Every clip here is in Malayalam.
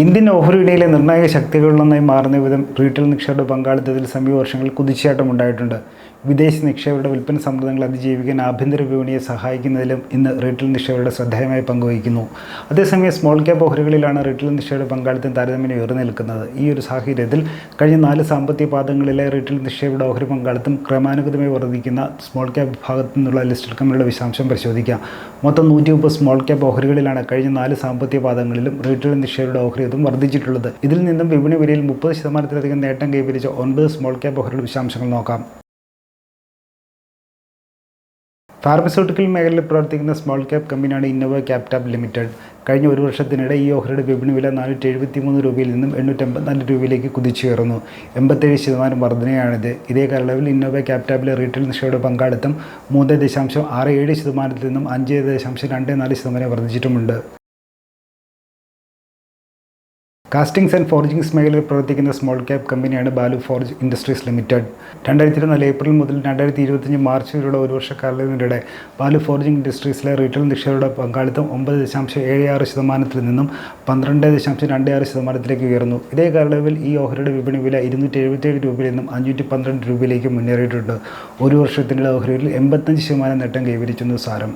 ഇന്ത്യൻ ഓഹരി വിപണിയിലെ നിർണായക ശക്തികളിലൊന്നായി മാറുന്ന വിധം റീറ്റെയിൽ നിക്ഷേപയുടെ പങ്കാളിത്തത്തിൽ സമീപ വർഷങ്ങളിൽ കുതിച്ചേട്ടം ഉണ്ടായിട്ടുണ്ട്. വിദേശ നിക്ഷേപരുടെ വിൽപ്പന സമ്മർദ്ദങ്ങൾ അതിജീവിക്കാൻ ആഭ്യന്തര വിപണിയെ സഹായിക്കുന്നതിലും ഇന്ന് റീറ്റെയിൽ നിക്ഷേപരുടെ ശ്രദ്ധേയമായി പങ്കുവഹിക്കുന്നു അതേസമയം സ്മോൾ ക്യാപ് ഓഹരികളിലാണ് റീറ്റെയിൽ നിക്ഷേപയുടെ പങ്കാളിത്തം താരതമ്യം ഉയർന്നു നിൽക്കുന്നത്. ഈ ഒരു സാഹചര്യത്തിൽ കഴിഞ്ഞ നാല് സാമ്പത്തിക പാദങ്ങളിലെ റീറ്റെയിൽ നിക്ഷേപയുടെ ഓഹരി പങ്കാളിത്തം ക്രമാനുഗതമായി വർദ്ധിക്കുന്ന സ്മോൾ ക്യാപ് വിഭാഗത്തിൽ നിന്നുള്ള ലിസ്റ്റഡ് കമ്പനിയുടെ വിശദാംശം പരിശോധിക്കാം. മൊത്തം നൂറ്റി മുപ്പത് സ്മോൾ ക്യാപ് ഓഹരികളിലാണ് കഴിഞ്ഞ നാല് സാമ്പത്തിക പാദങ്ങളിലും റീറ്റെയിൽ നിക്ഷേപയുടെ ഓഹരിയതും വർദ്ധിച്ചിട്ടുള്ളത്. ഇതിൽ നിന്നും വിപണി വിലയിൽ മുപ്പത് ശതമാനത്തിലധികം നേട്ടം കൈവരിച്ച ഒൻപത് സ്മോൾ ക്യാപ് ഓഹരിയുടെ വിശദാംശങ്ങൾ നോക്കാം. ഫാർമസ്യൂട്ടിക്കൽ മേഖലയിൽ പ്രവർത്തിക്കുന്ന സ്മോൾ ക്യാപ് കമ്പനിയാണ് ഇന്നോവ ക്യാപ്റ്റാബ് ലിമിറ്റഡ് കഴിഞ്ഞ ഒരു വർഷത്തിനിടെ ഈ ഓഹരിയുടെ വിപണി വില നാനൂറ്റി എഴുപത്തി മൂന്ന് രൂപയിൽ നിന്നും എണ്ണൂറ്റമ്പത്തിനാല് രൂപയിലേക്ക് കുതിച്ചുയർന്നു. എൺപത്തേഴ് ശതമാനം വർധനയാണിത്. ഇതേ കാലയളവിൽ ഇന്നോവ ക്യാപ്റ്റാബിലെ റീറ്റെയിൽ നിക്ഷയുടെ പങ്കാളിത്തം മൂന്ന് ദശാംശം ആറ് ഏഴ് ശതമാനത്തിൽ നിന്നും അഞ്ച് ദശാംശം രണ്ട് നാല് ശതമാനം വർദ്ധിച്ചിട്ടുമുണ്ട്. കാസ്റ്റിംഗ്സ് ആൻഡ് ഫോർജിങ്സ് മേഖലയിൽ പ്രവർത്തിക്കുന്ന സ്മോൾ ക്യാപ് കമ്പനിയാണ് ബാലു ഫോർജ് ഇൻഡസ്ട്രീസ് ലിമിറ്റഡ്. രണ്ടായിരത്തി ഇരുപത്തിനാല് ഏപ്രിൽ മുതൽ രണ്ടായിരത്തി ഇരുപത്തഞ്ച് മാർച്ച് വരെയുള്ള ഒരു വർഷ കാലത്തിനിടെ ബാലു ഫോർജിംഗ് ഇൻഡസ്ട്രീസിലെ റീറ്റെയിൽ നിക്ഷേപയുടെ പങ്കാളിത്തം ഒമ്പത് ദശാംശം ഏഴ് ആറ് ശതമാനത്തിൽ നിന്നും പന്ത്രണ്ട് ദശാംശം രണ്ട് ആറ് ശതമാനത്തിലേക്ക് ഉയർന്നു. ഇതേ കാലയളവിൽ ഈ ഓഹരിയുടെ വിപണി വില ഇരുന്നൂറ്റി എഴുപത്തിയേഴ് രൂപയിൽ നിന്നും അഞ്ഞൂറ്റി പന്ത്രണ്ട് രൂപയിലേക്ക് മുന്നേറിയിട്ടുണ്ട്. ഒരു വർഷത്തിനിടെ ഓഹരിയിൽ എൺപത്തഞ്ച് ശതമാനം നേട്ടം കൈവരിച്ചെന്ന് സാരം.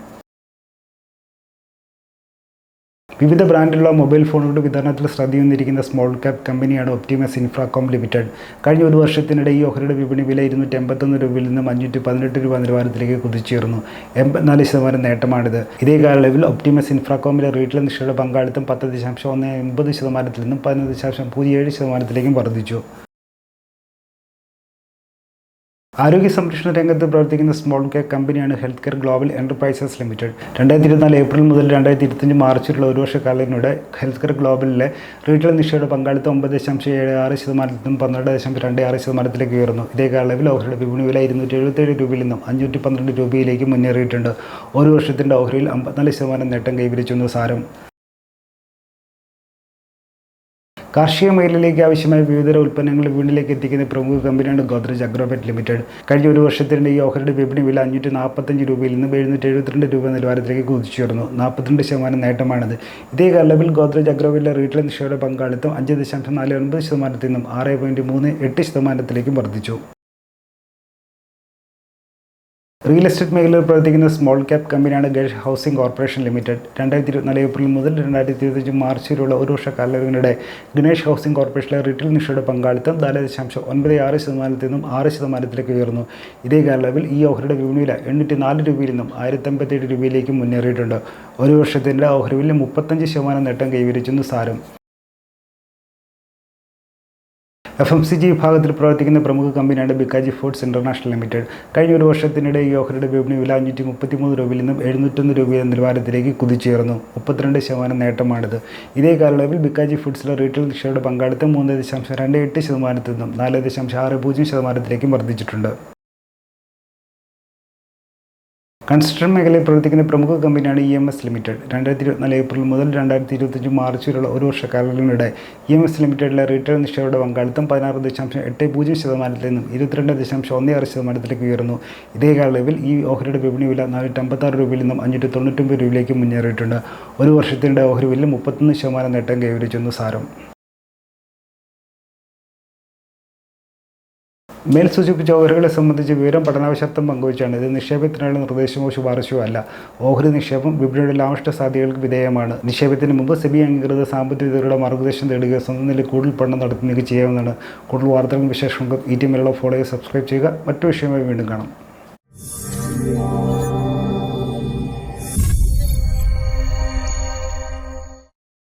വിവിധ ബ്രാൻഡിലുള്ള മൊബൈൽ ഫോണുകളുടെ വിതരണത്തിൽ ശ്രദ്ധയൊന്നിരിക്കുന്ന സ്മോൾ ക്യാപ് കമ്പനിയാണ് ഒപ്റ്റിമസ് ഇൻഫ്രാകോം ലിമിറ്റഡ്. കഴിഞ്ഞ ഒരു വർഷത്തിനിടെ ഈ ഓഹരിയുടെ വിപണി വില ഇരുന്നൂറ്റി എൺപത്തൊന്ന് രൂപയിൽ നിന്നും അഞ്ഞൂറ്റി പതിനെട്ട് രൂപ നിലവാരത്തിലേക്ക് കുതിച്ചുയർന്നു. എൺപത്തിനാല് ശതമാനം നേട്ടമാണിത്. ഇതേ കാലയളവിൽ ഒപ്റ്റിമസ് ഇൻഫ്രാകോമിലെ റീറ്റെയിൽ നിക്ഷേപ പങ്കാളിത്തം പത്ത് ദശാംശം ഒന്ന് എൺപത് ശതമാനത്തിൽ നിന്നും പതിനൊന്ന് ദശാംശം പൂജ്യം ഏഴ് ശതമാനത്തിലേക്കും വർദ്ധിച്ചു. ആരോഗ്യ സംരക്ഷണ രംഗത്ത് പ്രവർത്തിക്കുന്ന സ്മോൾ കെയർ കമ്പനിയാണ് health care global enterprises limited. രണ്ടായിരത്തി ഇരുപത്തിനാല് ഏപ്രിൽ മുതൽ രണ്ടായിരത്തി ഇരുപത്തഞ്ച് വരെയുള്ള ഒരു വർഷ കാലത്തിനിടെ ഹെൽത്ത് കെയർ ഗ്ലോബലിലെ റീറ്റെയിൽ നിക്ഷയുടെ പങ്കാളിത്തം ഒമ്പത് ദശാംശം ഏഴ് ആറ് ശതമാനത്തിൽ നിന്നും പന്ത്രണ്ട് ദശാംശം രണ്ട് ആറ് ശതമാനത്തിലേക്ക് ഉയർന്നു. ഇതേ കാലയളവിൽ ഓഹരിയുടെ വിപണി വില ഇരുന്നൂറ്റി എഴുപത്തേഴ് രൂപയിൽ നിന്നും അഞ്ഞൂറ്റി പന്ത്രണ്ട് രൂപയിലേക്ക് മുന്നേറിയിട്ടുണ്ട്. ഒരു വർഷത്തിന്റെ ഓഹരിയിൽ അമ്പത്തിനാല് ശതമാനം നേട്ടം കൈവരിച്ചെന്ന് സാരം. കാർഷിക മേഖലയിലേക്ക് ആവശ്യമായ വിവിധ ഉൽപ്പന്നങ്ങൾ വീട്ടിലേക്ക് എത്തിക്കുന്ന പ്രമുഖ കമ്പനിയാണ് ഗോദ്രേജ് അഗ്രോബെറ്റ് ലിമിറ്റഡ്. കഴിഞ്ഞ ഒരു വർഷത്തിനിടെ ഈ ഓഹരിയുടെ വിപണി വില അഞ്ഞൂറ്റി നാൽപ്പത്തഞ്ച് രൂപയിൽ നിന്ന് എഴുന്നൂറ്റി എഴുപത്തിരണ്ട് രൂപ നിലവാരത്തിലേക്ക് കുതിച്ചുയർന്നു. നാൽപ്പത്തിരണ്ട് ശതമാനം നേട്ടമാണിത്. ഇതേ കാലയളവിൽ ഗോദ്രേജ് അഗ്രോബെറ്റിലെ റീറ്റെയിൽ നിക്ഷേപയുടെ പങ്കാളിത്തം അഞ്ച് ദശാംശം നാല് ഒൻപത് ശതമാനത്തിൽ നിന്നും ആറ് പോയിന്റ് മൂന്ന് എട്ട് ശതമാനത്തിലേക്കും വർദ്ധിച്ചു. റിയൽ എസ്റ്റേറ്റ് മേഖലയിൽ പ്രവർത്തിക്കുന്ന സ്മോൾ ക്യാപ് കമ്പനിയാണ് ഗൾഫ് ഹൗസിംഗ് കോർപ്പറേഷൻ ലിമിറ്റഡ് രണ്ടായിരത്തി ഇരുപത്തിനാല് ഏപ്രിൽ മുതൽ രണ്ടായിരത്തി ഇരുപത്തഞ്ച് മാർച്ച് വരെയുള്ള ഒരു വർഷ കാലയളവിനിടെ ഗണേഷ് ഹൗസിംഗ് കോർപ്പറേഷനിലെ റീറ്റെയിൽ നിക്ഷയുടെ പങ്കാളിത്തം നാല് ദശാംശം ഒൻപത് ആറ് ശതമാനത്തിൽ നിന്നും ആറ് ശതമാനത്തിലേക്ക് ഉയർന്നു. ഇതേ കാലയളവിൽ ഈ ഓഹരിയുടെ വിപണിയില എണ്ണൂറ്റി നാല് രൂപയിൽ നിന്നും ആയിരത്തി അമ്പത്തേഴ് രൂപയിലേക്ക് മുന്നേറിയിട്ടുണ്ട്. ഒരു വർഷത്തിന്റെ ഓഹരിവിൽ മുപ്പത്തഞ്ച് ശതമാനം നേട്ടം കൈവരിച്ചെന്ന് സാരം. എഫ് എം സി ജി വിഭാഗത്തിൽ പ്രവർത്തിക്കുന്ന പ്രമുഖ കമ്പനിയാണ് ബിക്കാജി ഫുഡ്സ് ഇന്റർനാഷണൽ ലിമിറ്റഡ്. കഴിഞ്ഞ ഒരു വർഷത്തിനിടെ ഈ ഓഹരിയുടെ വിപണി വില അഞ്ഞൂറ്റി മുപ്പത്തിമൂന്ന് രൂപയിൽ നിന്നും എഴുന്നൂറ്റൊന്ന് രൂപയുടെ നിലവാരത്തിലേക്ക് കുതിച്ചുയർന്നു. മുപ്പത്തിരണ്ട് ശതമാനം നേട്ടമാണിത്. ഇതേ കാലയളവിൽ ബിക്കാജി ഫുഡ്സിലെ റീറ്റെയിൽ നിക്ഷേപയുടെ പങ്കാളിത്തം മൂന്ന് ദശാംശം രണ്ട് എട്ട് ശതമാനത്തിൽ നിന്നും നാല് ദശാംശം ആറ് പൂജ്യം ശതമാനത്തിലേക്കും വർദ്ധിച്ചിട്ടുണ്ട്. കൺസ്ട്രക്ഷൻ മേഖലയിൽ പ്രവർത്തിക്കുന്ന പ്രമുഖ കമ്പനിയാണ് ഇ എം എസ് ലിമിറ്റഡ്. രണ്ടായിരത്തി ഇരുപത്തിനാല് ഏപ്രിൽ മുതൽ രണ്ടായിരത്തി ഇരുപത്തഞ്ച് മാർച്ച് വരെയുള്ള ഒരു വർഷ കാലയളവിനിടെ ഇ എം എസ് ലിമിറ്റഡിലെ റീറ്റെയിൽ നിക്ഷേപയുടെ പങ്കാളിത്തം പതിനാറ് ദശാംശം എട്ട് പൂജ്യം ശതമാനത്തിൽ നിന്നും ഇരുപത്തിരണ്ട് ദശാംശം ഒന്ന് ആറ് ശതമാനത്തിലേക്ക് ഉയർന്നു. ഇതേ കാലയളവിൽ ഈ ഓഹരിയുടെ വിപണി വില നാനൂറ്റി അമ്പത്താറ് രൂപയിൽ നിന്നും അഞ്ഞൂറ്റി തൊണ്ണൂറ്റൊമ്പത് രൂപയിലേക്ക് മുന്നേറിയിട്ടുണ്ട്. ഒരു വർഷത്തിനിടെ ഓഹരി വില മുപ്പത്തൊന്ന് ശതമാനം നേട്ടം കൈവരിച്ചെന്ന് സാരം. മേൽ സൂചിപ്പിച്ച ഓഹരികളെ സംബന്ധിച്ച് വിവരം പഠനാവശ്യത്വം പങ്കുവച്ചാണ്. ഇത് നിക്ഷേപത്തിനുള്ള നിർദ്ദേശമോ ശുപാർശയോ അല്ല. ഓഹരി നിക്ഷേപം വിപണിയുടെ ലാഭിഷ്ട സാധ്യതകൾക്ക് വിധേയമാണ്. നിക്ഷേപത്തിന് മുമ്പ് സെബി അംഗീകൃത സാമ്പത്തിക വിദഗ്ധരുടെ മാർഗദർശനം തേടുക സ്വന്തം നിലയിൽ കൂടുതൽ പഠനം നടത്തുന്നത് ചെയ്യാവുന്നതാണ്. കൂടുതൽ വാർത്തകളും വിശേഷങ്ങൾക്കും ഈ ടീമിലുള്ള ഫോളോയെ സബ്സ്ക്രൈബ് ചെയ്യുക. മറ്റു വിഷയമായി വീണ്ടും കാണാം.